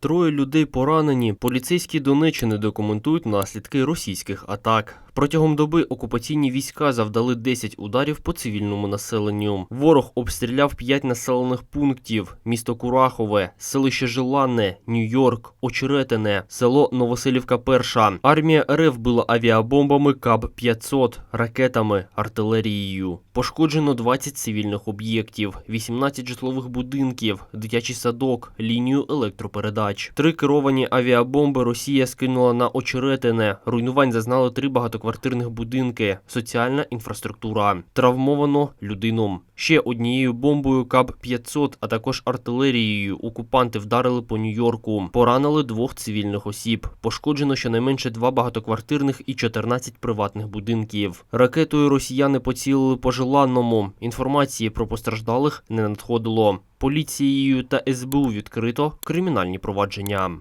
Троє людей поранені. Поліцейські Донеччини документують наслідки російських атак. Протягом доби окупаційні війська завдали 10 ударів по цивільному населенню. Ворог обстріляв 5 населених пунктів: місто Курахове, селище Желанне, Нью-Йорк, Очеретине, село Новоселівка Перша. Армія РФ била авіабомбами КАБ-500, ракетами, артилерією. Пошкоджено 20 цивільних об'єктів, 18 житлових будинків, дитячий садок, лінію електропередач. Три керовані авіабомби Росія скинула на Очеретине. Руйнувань зазнали три багатоквартирних будинки, соціальна інфраструктура. Травмовано людину. Ще однією бомбою КАБ-500, а також артилерією окупанти вдарили по Нью-Йорку. Поранили двох цивільних осіб. Пошкоджено щонайменше два багатоквартирних і 14 приватних будинків. Ракетою росіяни поцілили по Желанному. Інформації про постраждалих не надходило. Поліцією та СБУ відкрито кримінальні провадження.